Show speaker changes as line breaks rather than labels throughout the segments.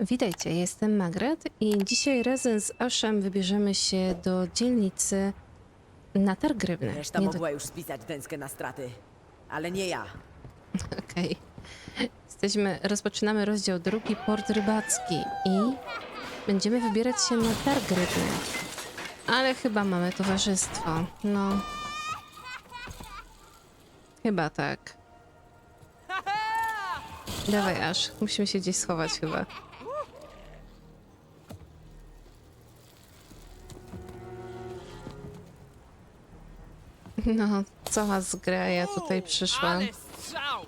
Witajcie, jestem Magret i dzisiaj razem z Aszem wybierzemy się do dzielnicy na targ rybny.
Reszta
Nie do...
mogła już spisać dęskę na straty. Ale nie ja.
Okej. Jesteśmy, rozpoczynamy rozdział drugi, port rybacki i będziemy wybierać się na targ rybny. Ale chyba mamy towarzystwo. No. Chyba tak. Dawaj Aż, musimy się gdzieś schować chyba. No, cała zgraja tutaj przyszła.
Ale strzał!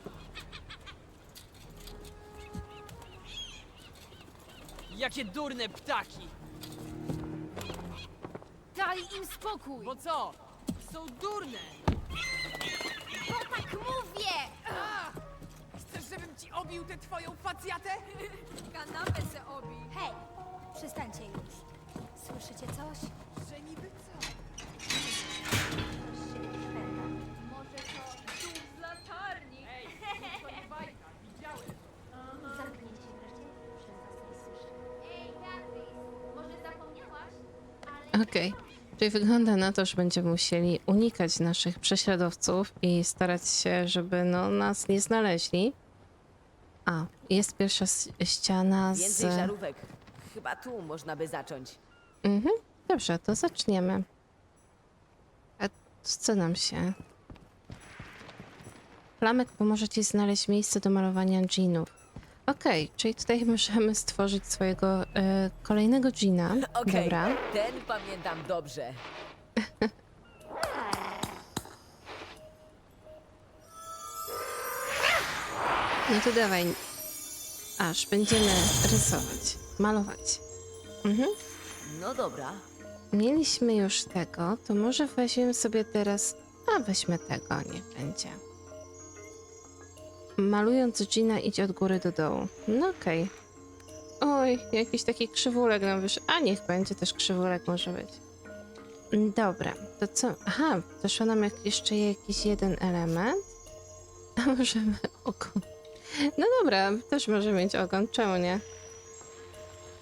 Jakie durne ptaki!
Daj im spokój!
Bo co? Są durne!
Bo tak mówię!
Chcesz, żebym ci obił tę twoją facjatę?
Kanapę se obi. Hej, przestańcie już. Słyszycie coś?
Okej. Czyli wygląda na to, że będziemy musieli unikać naszych prześladowców i starać się, żeby no, nas nie znaleźli. A, jest pierwsza s- ściana z...
Więcej żarówek. Chyba tu można by zacząć.
Mhm, dobrze, to zaczniemy. A co nam się? Flamek pomoże ci znaleźć miejsce do malowania dżinów. Okej, czyli tutaj możemy stworzyć swojego e, kolejnego dżina.
Okej,
Dobra.
ten pamiętam dobrze.
No to dawaj. Aż będziemy rysować, malować. Mhm.
No dobra.
Mieliśmy już tego, to może weźmiemy sobie teraz. A weźmy tego, niech będzie. Malując Gina, idź od góry do dołu. No okej. Oj, jakiś taki krzywulek nam wyszedł. A niech będzie też krzywulek może być. Dobra, to co? Aha, doszło nam jak jeszcze jakiś jeden element. A możemy ogon. No dobra, też może mieć ogon, czemu nie?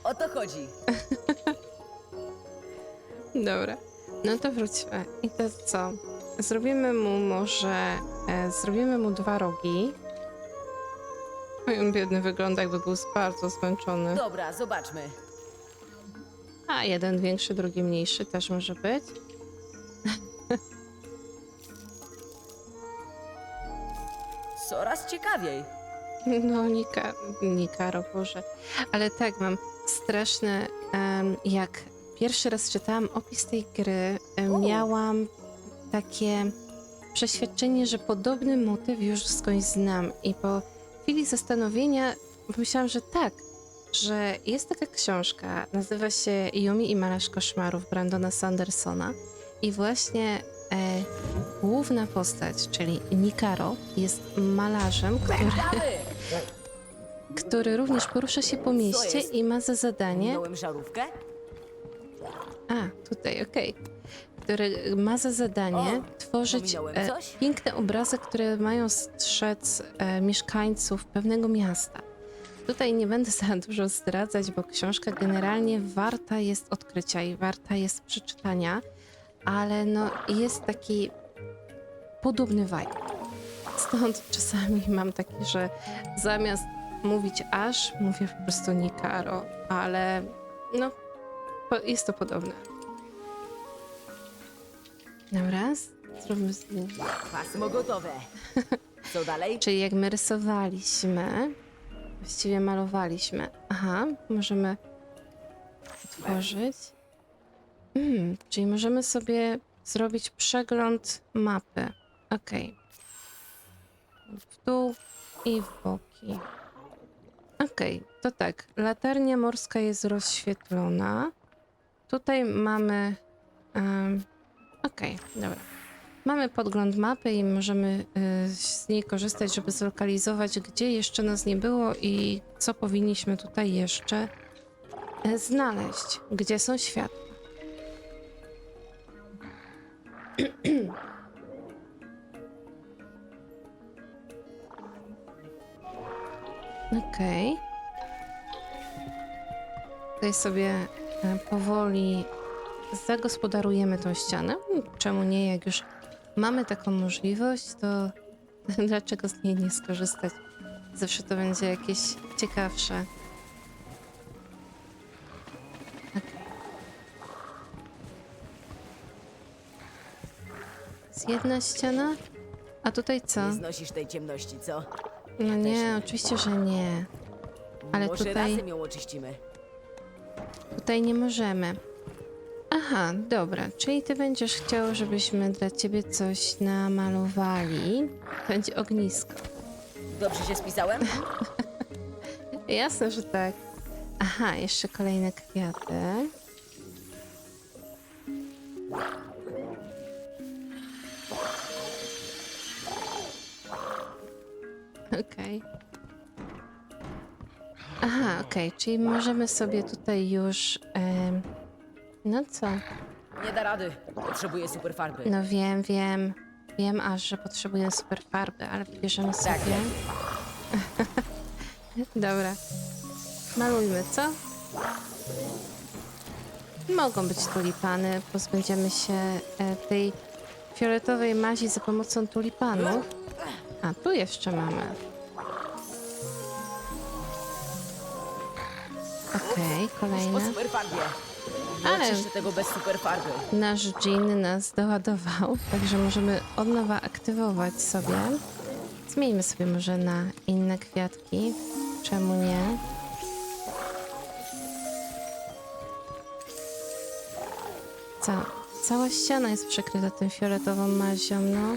O to chodzi.
Dobra, no to wróćmy. I to co? Zrobimy mu może... E, zrobimy mu dwa rogi. Oj, on biedny wygląda jakby był bardzo zmęczony.
Dobra, zobaczmy.
A, jeden większy, drugi mniejszy też może być.
Coraz ciekawiej.
No, Nika, Nikaro, Boże. Ale tak, mam straszne... em, jak pierwszy raz czytałam opis tej gry, em, miałam takie przeświadczenie, że podobny motyw już skądś znam. I po chwili zastanowienia pomyślałam, że tak, że jest taka książka, nazywa się Yumi i Malarz Koszmarów Brandona Sandersona. I właśnie e, główna postać, czyli Nikaro, jest malarzem, który który również porusza się po mieście i ma za zadanie.
Żarówkę?
A, tutaj, okej. Który ma za zadanie
O,
tworzyć
pominąłem
e,
coś?
piękne obrazy, które mają strzec e, mieszkańców pewnego miasta. Tutaj nie będę za dużo zdradzać, bo książka generalnie warta jest odkrycia i warta jest przeczytania, ale no jest taki podobny vibe. Stąd czasami mam taki, że zamiast mówić aż, mówię po prostu Nikaro, ale no po- jest to podobne. Dobra, zróbmy zdjęcie.
Pasmo gotowe. Co dalej?
Czyli jak my rysowaliśmy, właściwie malowaliśmy. Aha, możemy otworzyć. Mm, czyli możemy sobie zrobić przegląd mapy. Okej. W dół i w boki. Okej, to tak. Latarnia morska jest rozświetlona. Tutaj mamy. em, Okej, dobra. Mamy podgląd mapy i możemy y, z niej korzystać, żeby zlokalizować, gdzie jeszcze nas nie było i co powinniśmy tutaj jeszcze y, znaleźć, gdzie są światła. Okej. tutaj sobie e, powoli zagospodarujemy tą ścianę. Czemu nie, jak już mamy taką możliwość, to dlaczego z niej nie skorzystać? Zawsze to będzie jakieś ciekawsze. Okej. Jest jedna ściana, a tutaj co?
Nie znosisz tej ciemności, co?
No nie,
nie.
oczywiście, że nie. Ale
Może
tutaj-
razem ją oczyścimy.
Tutaj nie możemy. Aha, dobra, czyli ty będziesz chciał, żebyśmy dla ciebie coś namalowali. Będzie ognisko.
Dobrze się spisałem?
Jasne, że tak. Aha, jeszcze kolejne kwiaty. Okej. Aha, okej, czyli możemy sobie tutaj już. No co?
Nie da rady. Potrzebuję super farby.
No wiem, wiem. Wiem aż, że potrzebuję super farby, ale wybierzemy sobie.
Tak,
Dobra. Malujmy, co? Mogą być tulipany. Pozbędziemy się e, tej fioletowej mazi za pomocą tulipanów. A, tu jeszcze mamy. Okej,
Po
kolejne.
super farbie.
Ale-
oczyszczę tego bez super farby.
Nasz dżin nas doładował, także możemy od nowa aktywować sobie. Zmieńmy sobie może na inne kwiatki. Czemu nie? Co? Cała ściana jest przykryta tym fioletową mazią, no.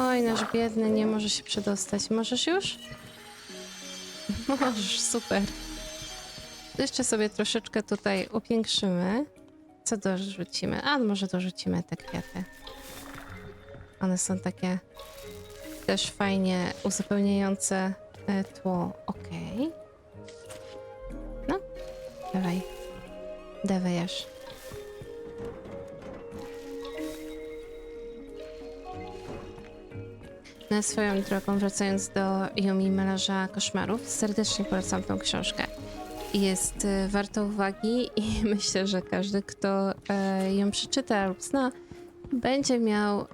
Oj, nasz biedny nie może się przedostać. Możesz już? Możesz, super. Jeszcze sobie troszeczkę tutaj upiększymy. Co dorzucimy? A, może dorzucimy te kwiaty. One są takie też fajnie uzupełniające e, tło. Okej. No, dawaj. Dawaj aż. Na swoją drogą, wracając do Yumi Melarza Koszmarów, serdecznie polecam tą książkę jest e, warta uwagi i myślę, że każdy, kto e, ją przeczyta lub zna, będzie miał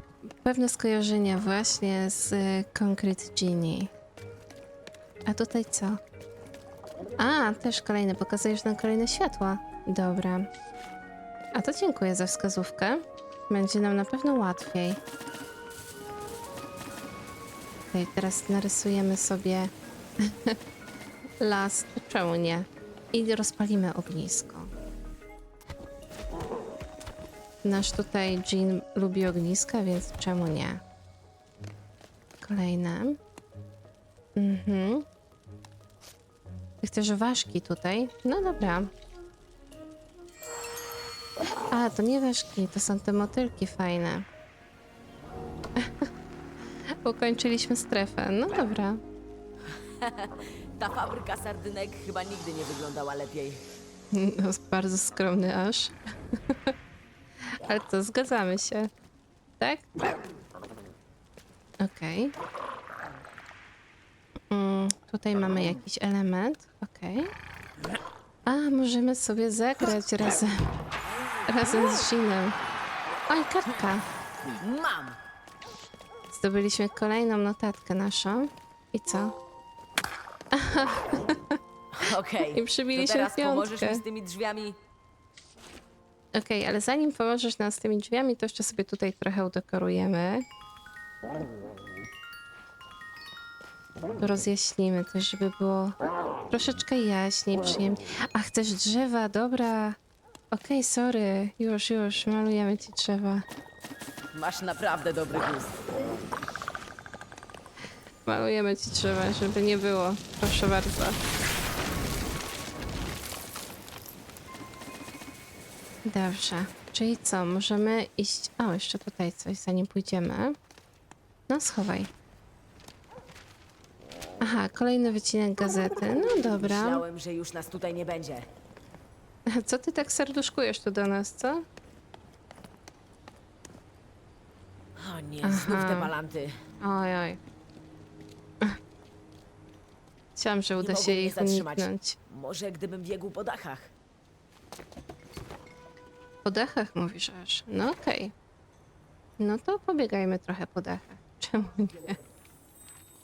pewne skojarzenia właśnie z e, Concrete Genie. A tutaj co? A, też kolejne, pokazujesz nam kolejne światła. Dobra. A to dziękuję za wskazówkę. Będzie nam na pewno łatwiej. Okej, teraz narysujemy sobie las. Czemu nie? I rozpalimy ognisko. Nasz tutaj Jean lubi ogniska, więc czemu nie? Kolejne. Mhm. Chcesz ważki tutaj? No dobra. A, to nie ważki, to są te motylki fajne. Ukończyliśmy strefę. No dobra.
Ta fabryka sardynek chyba nigdy nie wyglądała lepiej.
No, bardzo skromny aż. Ale to zgadzamy się. Tak? Okej. Mm, tutaj mamy jakiś element. Okej. A, możemy sobie zagrać razem. Razem z Jeanem. Oj, kartka.
Mam!
Zdobyliśmy kolejną notatkę naszą. I co?
Okej.
I przybiliśmy
to teraz pomożesz
piątkę.
mi z tymi drzwiami?
Okej, ale zanim pomożesz nam z tymi drzwiami, to jeszcze sobie tutaj trochę udekorujemy. Rozjaśnimy też, żeby było troszeczkę jaśniej, przyjemniej. A chcesz drzewa? Dobra. Okej, sorry. Już, już. Malujemy ci drzewa.
Masz naprawdę dobry gust.
Malujemy ci drzewa, żeby nie było. Proszę bardzo. Dobrze. Czyli co? Możemy iść... O, jeszcze tutaj coś, zanim pójdziemy. No, schowaj. Aha, kolejny wycinek gazety. No dobra.
Myślałem, że już nas tutaj nie będzie.
Co ty tak serduszkujesz tu do nas, co?
O nie, znów
Aha.
te balanty.
Oj, oj. Że uda się
mnie
ich
zatrzymać.
uniknąć.
Może gdybym biegł po dachach.
Po dechach mówisz aż. No okej. No to pobiegajmy trochę po dechach. Czemu nie?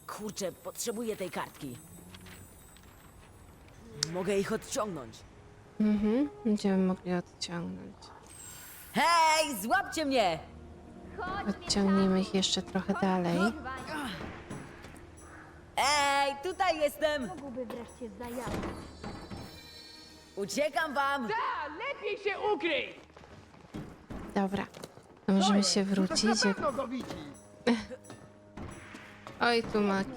Kurczę, potrzebuję tej kartki. Mogę ich odciągnąć.
Mhm, będziemy mogli odciągnąć.
Hej, złapcie mnie!
Chodź,
Odciągnijmy ich jeszcze trochę dalej.
Tutaj jestem!
Mógłby wreszcie.
Uciekam wam!
A, lepiej się ukryj!
Dobra. To możemy się wrócić. jak-
go widzi.
Oj, tu maki.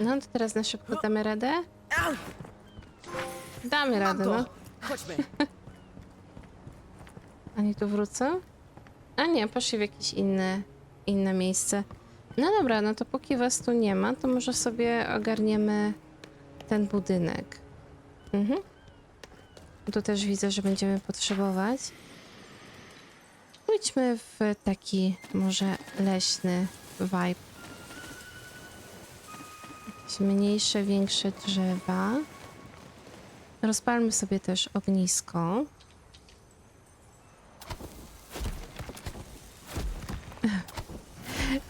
No to teraz na szybko damy radę?
Au!
Damy radę, no.
Chodźmy.
Oni tu wrócą? A nie, poszli w jakieś inne, inne miejsce. No dobra, no to póki was tu nie ma, to może sobie ogarniemy ten budynek. Mhm. Tu też widzę, że będziemy potrzebować. Pójdźmy w taki może leśny vibe. Jakieś mniejsze, większe drzewa. Rozpalmy sobie też ognisko.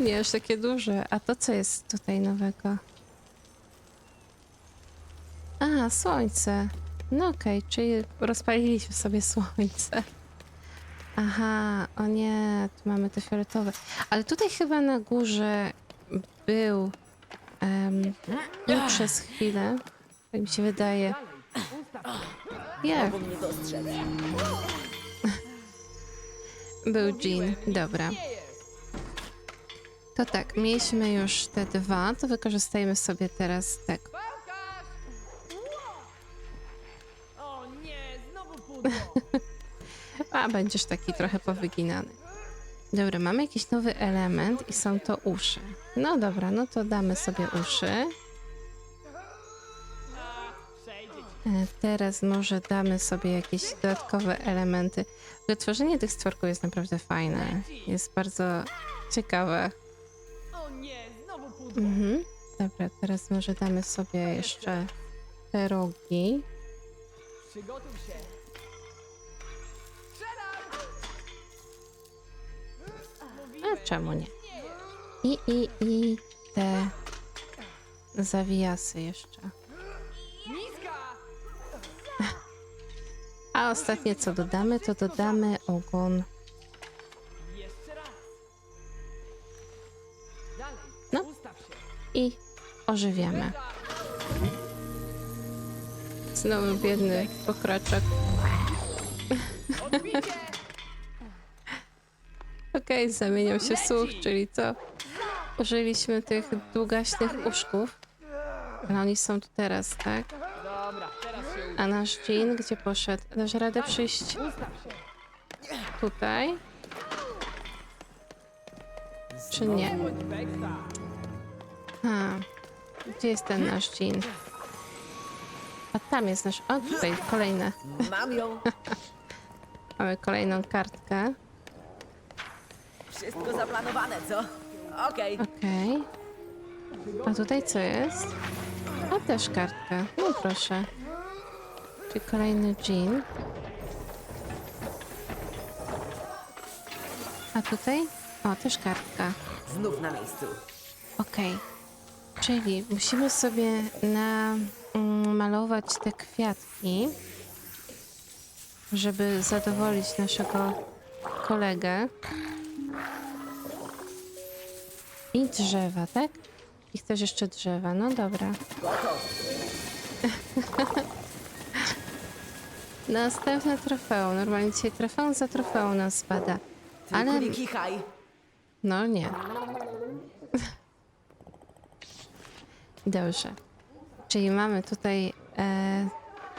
Nie aż takie duże. A to co jest tutaj nowego? A, słońce. No okej, czyli rozpaliliśmy sobie słońce. Aha, o nie, tu mamy te fioletowe. Ale tutaj chyba na górze był um, no, przez chwilę. Tak mi się wydaje.
Dostrzec.
Był Jean, dobra. To tak, mieliśmy już te dwa, to wykorzystajmy sobie teraz tak.
O nie, znowu pudło!
A, będziesz taki trochę powyginany. Dobra, mamy jakiś nowy element i są to uszy. No dobra, no to damy sobie uszy. E, Teraz może damy sobie jakieś dodatkowe elementy. Wytworzenie tych stworków jest naprawdę fajne. Jest bardzo ciekawe. Mhm. Dobra, teraz może damy sobie jeszcze te rogi.
Przygotuj się!
A czemu nie? I, i, i te zawijasy jeszcze. A ostatnie co dodamy, to dodamy ogon. I ożywiamy. Znowu biedny pokraczek. Okej, zamieniał się słuch, czyli co? Użyliśmy tych długaśnych uszków. Ale oni są tu teraz, tak? A nasz Jean gdzie poszedł? Dasz radę przyjść tutaj? Czy nie?
Bądź beksa!
A, gdzie jest ten nasz Jean? A tam jest nasz. O, tutaj kolejne.
Mam ją.
Mamy kolejną kartkę.
Wszystko zaplanowane, co? Okej.
Okej. A tutaj co jest? O, też kartka. No proszę. Czyli kolejny Jean. A tutaj? O, też kartka.
Znów na miejscu.
Okej. Czyli musimy sobie namalować te kwiatki, żeby zadowolić naszego kolegę. I drzewa, tak? I chcesz jeszcze drzewa. No dobra. Następne trofeum. Normalnie dzisiaj trofeum za trofeum nas spada. Ale no nie. Dobrze. Czyli mamy tutaj. E,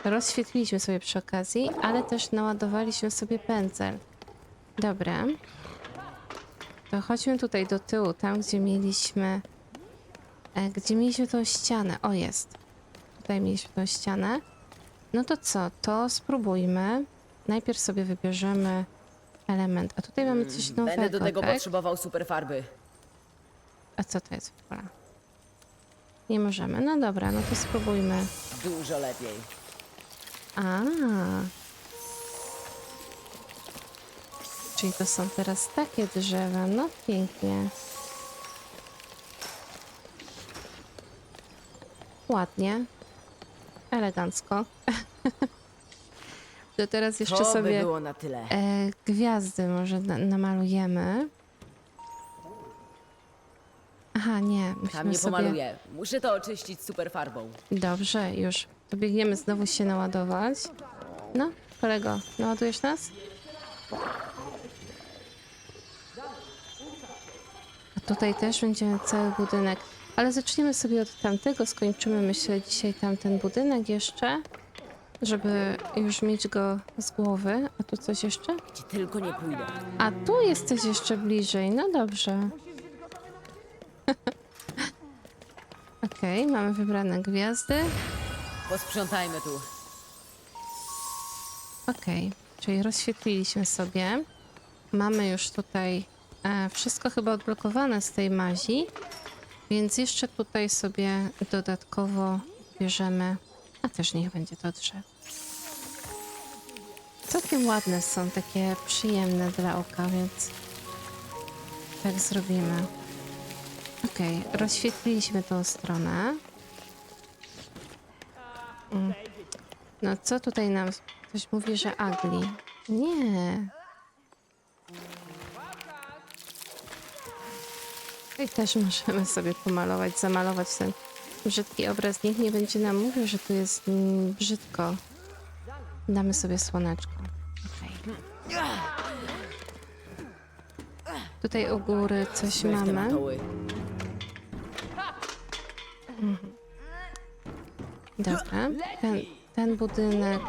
rozświetliliśmy sobie przy okazji, ale też naładowaliśmy sobie pędzel. Dobra. To chodźmy tutaj do tyłu, tam gdzie mieliśmy. E, gdzie mieliśmy tą ścianę. O, jest. Tutaj mieliśmy tą ścianę. No to co? To spróbujmy. Najpierw sobie wybierzemy element. A tutaj mamy coś nowego.
Będę do tego
tak?
potrzebował super farby.
A co to jest w ogóle? Nie możemy. No dobra, no to spróbujmy.
Dużo lepiej.
A. Czyli to są teraz takie drzewa. No pięknie. Ładnie. Elegancko. To teraz jeszcze
to by
sobie
było na tyle.
e, gwiazdy może na namalujemy. Nie.
Tam nie
sobie...
pomaluję. Muszę to oczyścić super farbą.
Dobrze, już. Biegniemy znowu się naładować. No, kolego, naładujesz nas? A tutaj też będziemy cały budynek. Ale zaczniemy sobie od tamtego, skończymy myślę dzisiaj tamten budynek jeszcze, żeby już mieć go z głowy. A tu coś jeszcze?
Gdzie tylko nie pójdę.
A tu jesteś jeszcze bliżej, no dobrze. Okej, mamy wybrane gwiazdy.
Posprzątajmy tu.
Okej, czyli rozświetliliśmy sobie. Mamy już tutaj e, wszystko chyba odblokowane z tej mazi, więc jeszcze tutaj sobie dodatkowo bierzemy, a też niech będzie to drzewo. Całkiem ładne są, takie przyjemne dla oka, więc tak zrobimy. Okej, rozświetliliśmy tą stronę. Mm. No co tutaj nam ktoś mówi, że ugly? Nie. I też możemy sobie pomalować, zamalować ten brzydki obraz. Nikt nie będzie nam mówił, że tu jest mm, brzydko. Damy sobie słoneczko. Okej. Tutaj u góry coś mamy. Dobra, ten, ten budynek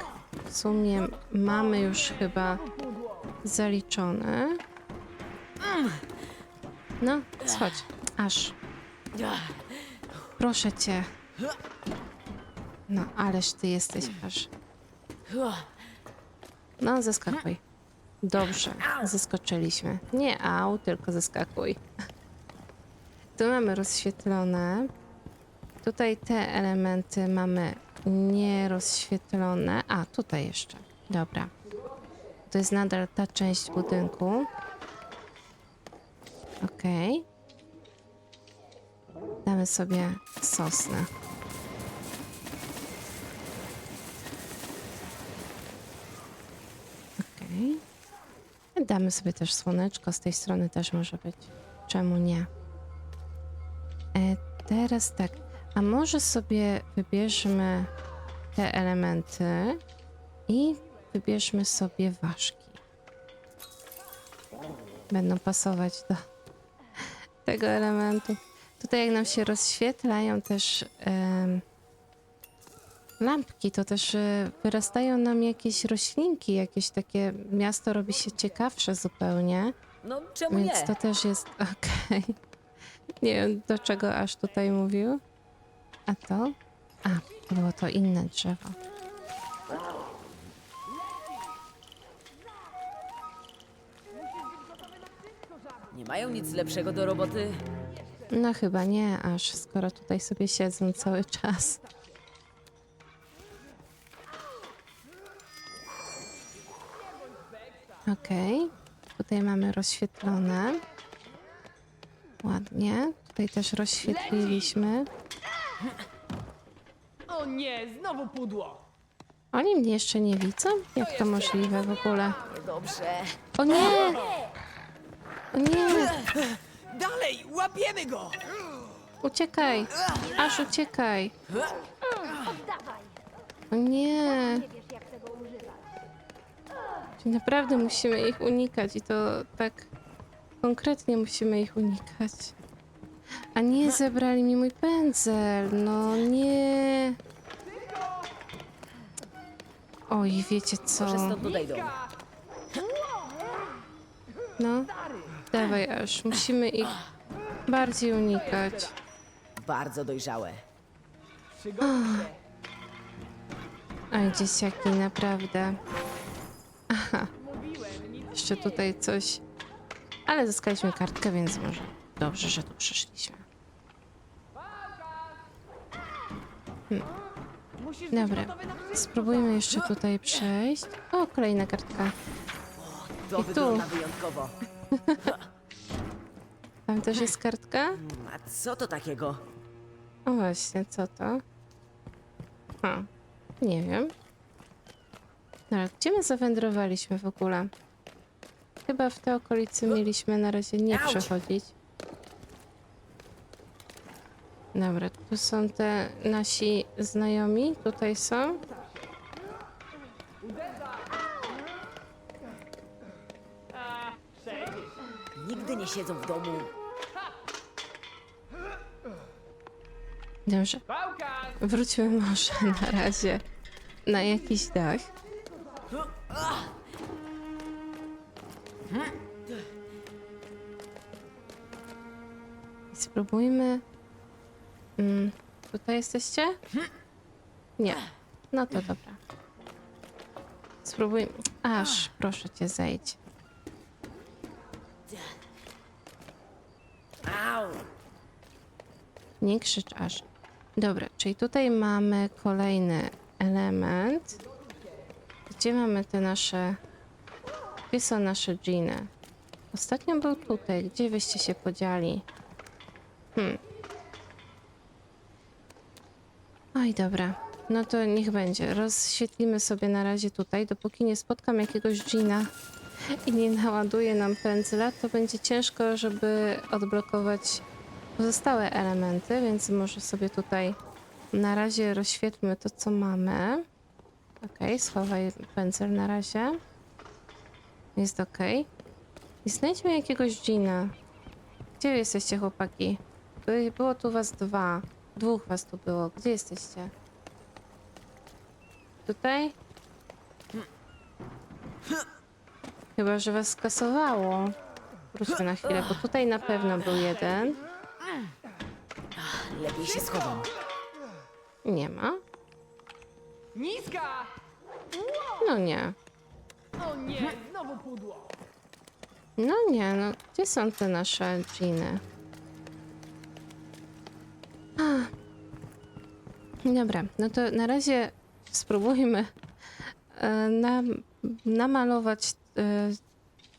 w sumie mamy już chyba zaliczony. No, schodź, aż. Proszę cię. No, ależ ty jesteś aż. No, zeskakuj. Dobrze, zeskoczyliśmy. Nie au, tylko zeskakuj. Tu mamy rozświetlone. Tutaj te elementy mamy nierozświetlone. A, tutaj jeszcze. Dobra. To jest nadal ta część budynku. Okej. Damy sobie sosnę. Okej. Damy sobie też słoneczko. Z tej strony też może być. Czemu nie? E, teraz tak. A może sobie wybierzmy te elementy i wybierzmy sobie ważki. Będą pasować do tego elementu. Tutaj jak nam się rozświetlają też em, lampki, to też e, wyrastają nam jakieś roślinki, jakieś takie miasto robi się ciekawsze zupełnie.
No czemu
Więc
nie?
to też jest okej. Nie wiem, do czego aż tutaj mówił. A to? A, było to inne drzewo.
Nie mają nic lepszego do roboty.
No chyba nie, aż skoro tutaj sobie siedzą cały czas. Okej, tutaj mamy rozświetlone. Ładnie. Tutaj też rozświetliliśmy.
O nie, znowu pudło!
Oni mnie jeszcze nie widzą? Jak to możliwe w ogóle?
Dobrze.
O nie! O nie!
Dalej, łapiemy go!
Uciekaj! Aż uciekaj!
Oddawaj!
O nie!
Nie wiesz, jak tego używać.
Czyli naprawdę musimy ich unikać i to tak konkretnie musimy ich unikać. A nie zebrali mi mój pędzel. No nie. Oj, wiecie co?
Może stąd odejdą.
No, dawaj aż. Musimy ich bardziej unikać.
Bardzo dojrzałe.
Oj, dzieciaki, naprawdę. Aha. Jeszcze tutaj coś. Ale zyskaliśmy kartkę, więc może dobrze, że tu przyszliśmy.
Musisz
Dobra, spróbujmy jeszcze tutaj przejść. O, kolejna kartka.
To
I tu.
wygląda wyjątkowo.
Tam też jest kartka?
Mm, A co to takiego?
O właśnie, co to? Ha, nie wiem. No ale gdzie my zawędrowaliśmy w ogóle? Chyba w te okolice mieliśmy na razie nie przechodzić. Dobra, tu są te nasi znajomi, tutaj są.
Nigdy nie siedzą w domu.
Dobrze, wróćmy może na razie na jakiś dach. I spróbujmy. Mm, tutaj jesteście? Nie. No to dobra. Spróbujmy. Aż, proszę cię, zejdź. Nie krzycz aż. Dobra, czyli tutaj mamy kolejny element. Gdzie mamy te nasze... Gdzie są nasze dżiny? Ostatnio był tutaj. Gdzie wyście się podzieli? Hmm. Oj, dobra. No to niech będzie. Rozświetlimy sobie na razie tutaj. Dopóki nie spotkam jakiegoś dżina i nie naładuje nam pędzla, to będzie ciężko, żeby odblokować pozostałe elementy, więc może sobie tutaj na razie rozświetlmy to, co mamy. Ok, schowaj pędzel na razie. Jest ok. I znajdźmy jakiegoś dżina. Gdzie jesteście, chłopaki? By- Było tu was dwa. Dwóch was tu było. Gdzie jesteście? Tutaj? Chyba, że was skasowało. Wróćmy na chwilę, bo tutaj na pewno był jeden.
Lepiej się schowam.
Nie ma.
Niska!
No nie.
O nie, znowu pudło.
No nie, no gdzie są te nasze dżiny? Dobra, no to na razie spróbujmy e, nam, namalować e,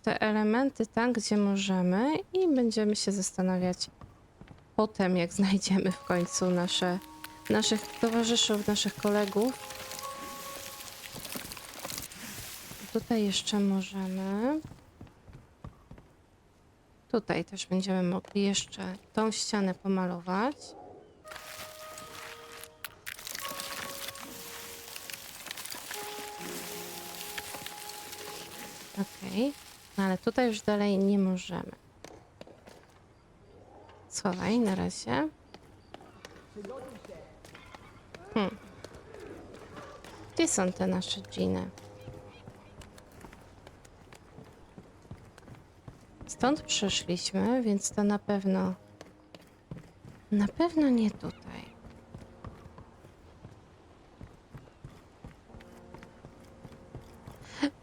te elementy tam, gdzie możemy i będziemy się zastanawiać potem, jak znajdziemy w końcu nasze, naszych towarzyszów, naszych kolegów. Tutaj jeszcze możemy. Tutaj też będziemy mogli jeszcze tą ścianę pomalować. Okej, no ale tutaj już dalej nie możemy. Schowaj na razie. Hmm. Gdzie są te nasze dżiny? Stąd przyszliśmy, więc to na pewno. Na pewno nie tutaj.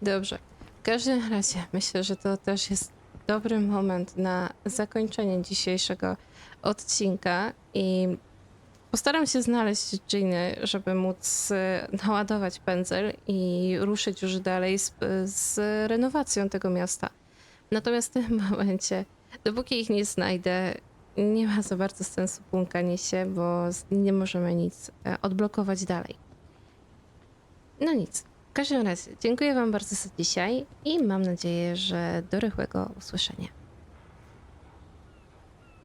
Dobrze. W każdym razie myślę, że to też jest dobry moment na zakończenie dzisiejszego odcinka i postaram się znaleźć Giny, żeby móc e, naładować pędzel i ruszyć już dalej z, z renowacją tego miasta. Natomiast w tym momencie, dopóki ich nie znajdę, nie ma za bardzo sensu błąkanie się, bo nie możemy nic e, odblokować dalej. No nic. W każdym razie, dziękuję Wam bardzo za dzisiaj i mam nadzieję, że do rychłego usłyszenia.